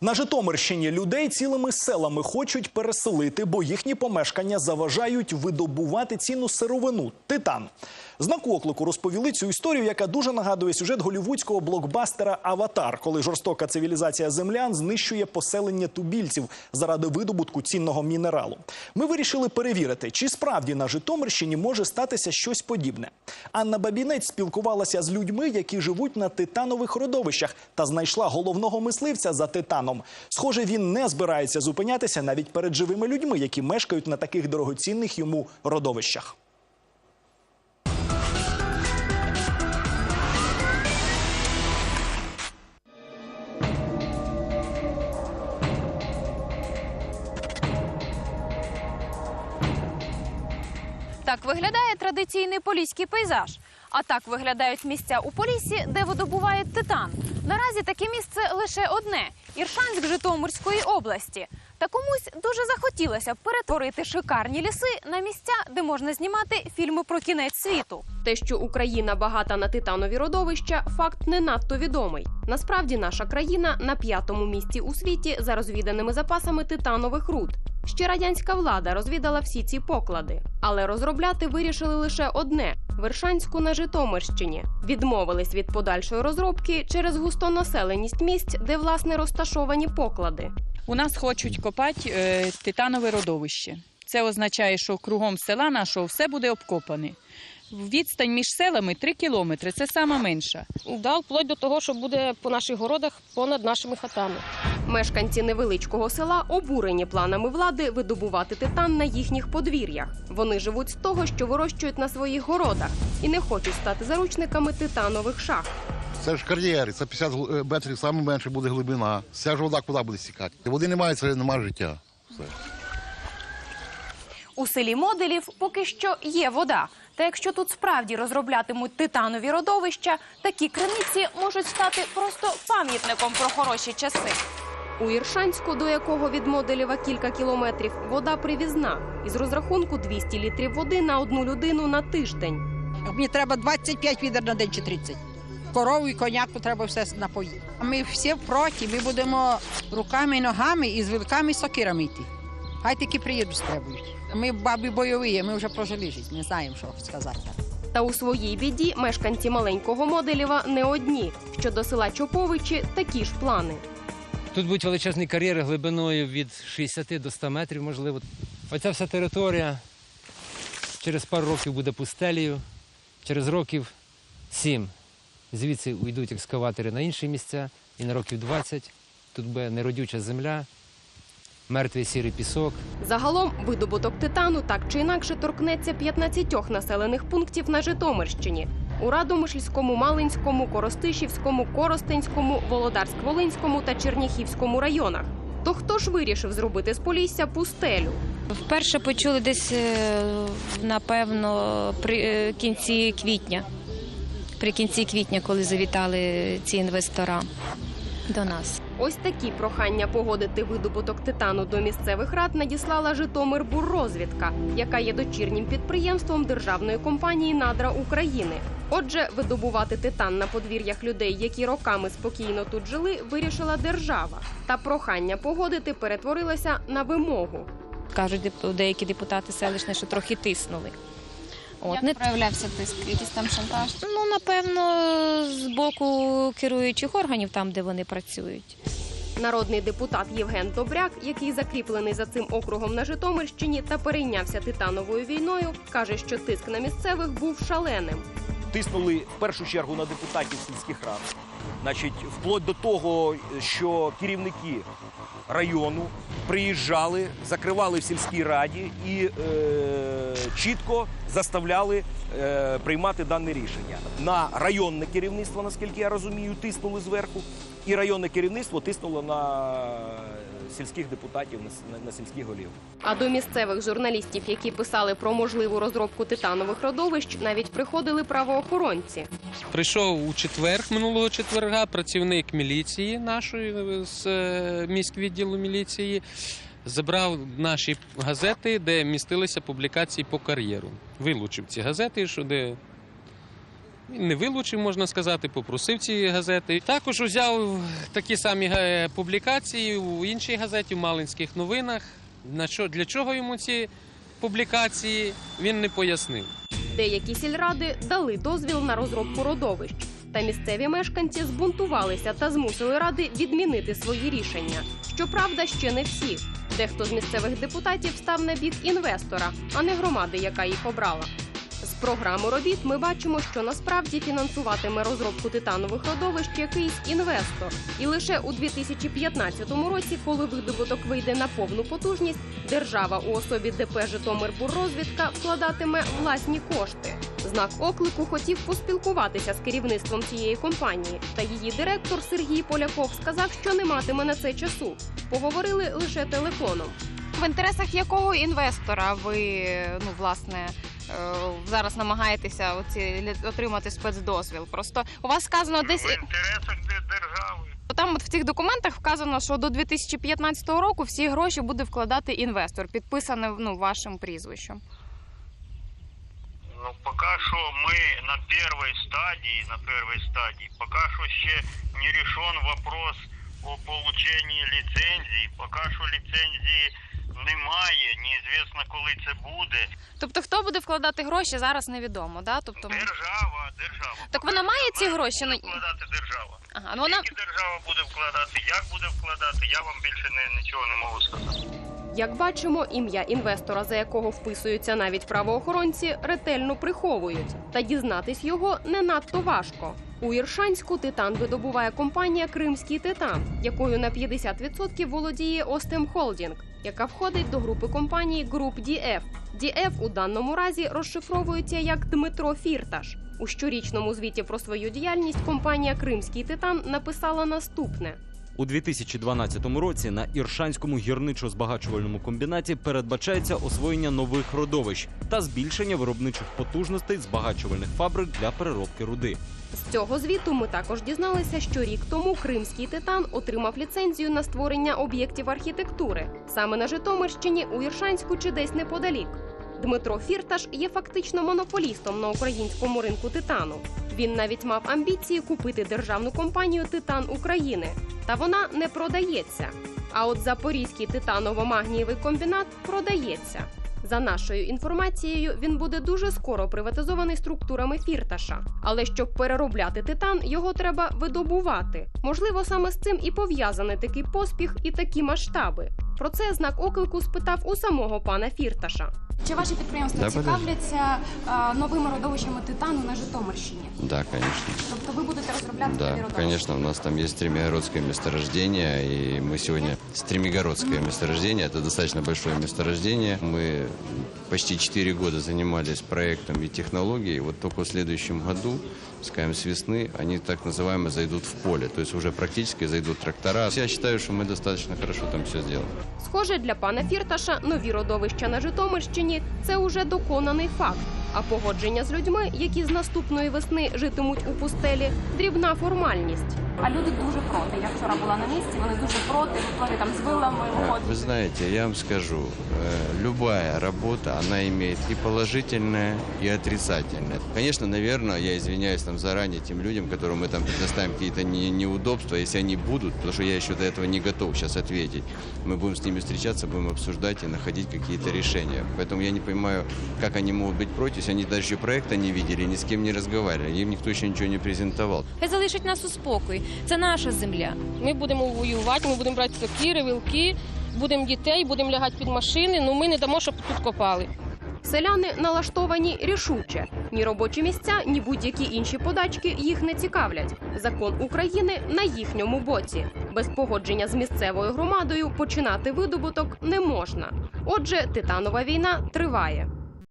На Житомирщині людей цілими селами хочуть переселити, бо їхні помешкання заважають видобувати цінну сировину титан. Знак оклику розповіли цю історію, яка дуже нагадує сюжет голівудського блокбастера Аватар, коли жорстока цивілізація землян знищує поселення тубільців заради видобутку цінного мінералу. Ми вирішили перевірити, чи справді на Житомирщині може статися щось подібне. Анна Бабінець спілкувалася з людьми, які живуть на титанових родовищах, та знайшла головного мисливця за титаном. Схоже, він не збирається зупинятися навіть перед живими людьми, які мешкають на таких дорогоцінних йому родовищах. Так виглядає традиційний поліський пейзаж. А так виглядають місця у Поліссі, де видобувають титан. Наразі таке місце лише одне Іршанськ Житомирської області. Та комусь дуже захотілося перетворити шикарні ліси на місця, де можна знімати фільми про кінець світу. Те, що Україна багата на титанові родовища, факт не надто відомий. Насправді, наша країна на п'ятому місці у світі за розвіданими запасами титанових руд. Ще радянська влада розвідала всі ці поклади, але розробляти вирішили лише одне Вершанську на Житомирщині. Відмовились від подальшої розробки через густонаселеність місць, де власне розташовані поклади. У нас хочуть копати е, титанове родовище. Це означає, що кругом села нашого все буде обкопане. Відстань між селами 3 кілометри, це сама менша. Да, вплоть до того, що буде по наших городах понад нашими хатами. Мешканці невеличкого села обурені планами влади видобувати титан на їхніх подвір'ях. Вони живуть з того, що вирощують на своїх городах, і не хочуть стати заручниками титанових шахт. Це ж кар'єри, це 50 гл- метрів, саме менше буде глибина. Вся ж вода куди буде стікати? Води немає, це немає життя. Все. У селі Моделів поки що є вода. Та якщо тут справді розроблятимуть титанові родовища, такі криниці можуть стати просто пам'ятником про хороші часи. У Іршанську, до якого від Моделєва кілька кілометрів, вода привізна. Із розрахунку 200 літрів води на одну людину на тиждень. Мені треба 25 відер на день чи 30. Корову і коняку треба все напоїти. А Ми всі проти, ми будемо руками і ногами і з вилками сокирами йти. Хай таки приїдуть стребують. Ми бабі бойові, ми вже прожили життя, ми знаємо, що сказати. Та у своїй біді мешканці маленького Моделєва не одні. Щодо села Чоповичі такі ж плани. Тут будуть величезні кар'єри глибиною від 60 до 100 метрів, можливо. Оця вся територія через пару років буде пустелею, через років 7 звідси уйдуть екскаватори на інші місця, і на років 20 тут буде неродюча земля, мертвий сірий пісок. Загалом видобуток титану так чи інакше торкнеться 15 населених пунктів на Житомирщині. У Радомишльському, Малинському, Коростишівському, Коростенському, Володарськ-Волинському та Черніхівському районах. То хто ж вирішив зробити з Полісся пустелю? Вперше почули десь, е, напевно, при е, кінці квітня. При кінці квітня, коли завітали ці інвестора до нас. Ось такі прохання погодити видобуток титану до місцевих рад надіслала Житомирбуррозвідка, яка є дочірнім підприємством державної компанії Надра України. Отже, видобувати титан на подвір'ях людей, які роками спокійно тут жили, вирішила держава. Та прохання погодити перетворилося на вимогу. Кажуть, деякі депутати селищні, що трохи тиснули. От, Як не проявлявся тиск, якийсь там шантаж? ну, напевно, з боку керуючих органів, там, де вони працюють. Народний депутат Євген Добряк, який закріплений за цим округом на Житомирщині та перейнявся титановою війною, каже, що тиск на місцевих був шаленим. тиснули в першу чергу на депутатів сільських рад. Значить, вплоть до того, що керівники району приїжджали, закривали в сільській раді і е, чітко заставляли е, приймати дане рішення. На районне керівництво, наскільки я розумію, тиснули зверху, і районне керівництво тиснуло на сільських депутатів, на, на, сільських голів. А до місцевих журналістів, які писали про можливу розробку титанових родовищ, навіть приходили правоохоронці. Прийшов у четвер минулого четверга працівник міліції нашої е, з е, міськвідділу міліції. Забрав наші газети, де містилися публікації по кар'єру. Вилучив ці газети, що де не вилучив, можна сказати, попросив ці газети. Також взяв такі самі е, публікації у іншій газеті, в Малинських новинах. Для чого йому ці публікації, він не пояснив. Деякі сільради дали дозвіл на розробку родовищ. Та місцеві мешканці збунтувалися та змусили ради відмінити свої рішення. Щоправда, ще не всі. Дехто з місцевих депутатів став на бік інвестора, а не громади, яка їх обрала. З програми робіт ми бачимо, що насправді фінансуватиме розробку титанових родовищ якийсь інвестор. І лише у 2015 році, коли видобуток вийде на повну потужність, держава у особі ДП Житомирбуррозвідка вкладатиме власні кошти. Знак оклику хотів поспілкуватися з керівництвом цієї компанії, та її директор Сергій Поляков сказав, що не матиме на це часу. Поговорили лише телефоном. В інтересах якого інвестора ви ну власне е, зараз намагаєтеся оці лі- отримати спецдозвіл? Просто у вас сказано десь В інтересах держави. там, от в цих документах вказано, що до 2015 року всі гроші буде вкладати інвестор, підписане ну вашим прізвищем. Ну, пока що ми на першій стадії, на першій стадії, пока що ще не решен вопрос о полученні ліцензії. Поки що ліцензії немає, неізвісно, коли це буде. Тобто, хто буде вкладати гроші, зараз невідомо, да? Тобто, Держава, держава. так вона має ці гроші. Ну Буде вкладати держава. ага, ну вона Тільки держава буде вкладати. Як буде вкладати, я вам більше не, нічого не можу сказати. Як бачимо, ім'я інвестора, за якого вписуються навіть правоохоронці, ретельно приховують. Та дізнатись його не надто важко. У Іршанську титан видобуває компанія Кримський титан, якою на 50% володіє Остем Холдінг, яка входить до групи компаній Груп DF. DF у даному разі розшифровується як Дмитро Фірташ. У щорічному звіті про свою діяльність компанія Кримський титан написала наступне. У 2012 році на Іршанському гірничо-збагачувальному комбінаті передбачається освоєння нових родовищ та збільшення виробничих потужностей збагачувальних фабрик для переробки руди. З цього звіту ми також дізналися, що рік тому Кримський титан отримав ліцензію на створення об'єктів архітектури саме на Житомирщині, у Іршанську чи десь неподалік. Дмитро Фірташ є фактично монополістом на українському ринку титану. Він навіть мав амбіції купити державну компанію Титан України, та вона не продається. А от Запорізький титаново-магнієвий комбінат продається. За нашою інформацією, він буде дуже скоро приватизований структурами фірташа. Але щоб переробляти титан, його треба видобувати. Можливо, саме з цим і пов'язаний такий поспіх і такі масштаби. Про це знак оклику спитав у самого пана фірташа. чи ваші підприємства Да, подожди. цікавляться а, новими родовищами титану на Житомирщині? Да, конечно. Тобто ви будете розробляти Да, нові родовища? конечно, у нас там есть Стремигородское месторождение, и мы сегодня... Стремигородское месторождение, это достаточно большое месторождение. Мы почти 4 года занимались проектом и технологией. Вот только в следующем году, скажем, с весны, они так называемо зайдут в поле. То есть уже практически зайдут трактора. Я считаю, что мы достаточно хорошо там все сделали. Схоже, для пана фірташа нові родовища на Житомирщині це уже доконаний факт. А погодження з людьми, які з наступної весни житимуть у пустелі, дрібна формальність. А люди дуже проти. Я вчора була на місці, вони дуже проти, вони там з вилами Вы знаете, я вам скажу, э, любая работа, она имеет и положительное, и отрицательное. Конечно, наверное, я извиняюсь там заранее тем людям, которым мы там предоставим какие-то не- неудобства, если они будут, потому что я еще до этого не готов сейчас ответить. Мы будем с ними встречаться, будем обсуждать и находить какие-то решения. Поэтому я не понимаю, как они могут быть против, Если они даже проекта не видели, ни с кем не разговаривали, им никто еще ничего не презентовал. Хай залишить нас у спокій. Це наша земля. Ми будемо воювати, ми будемо брати сокири, вилки, будемо дітей, будемо лягати під машини. Ну ми не дамо, щоб тут копали. Селяни налаштовані рішуче. Ні робочі місця, ні будь-які інші подачки їх не цікавлять. Закон України на їхньому боці. Без погодження з місцевою громадою починати видобуток не можна. Отже, титанова війна триває.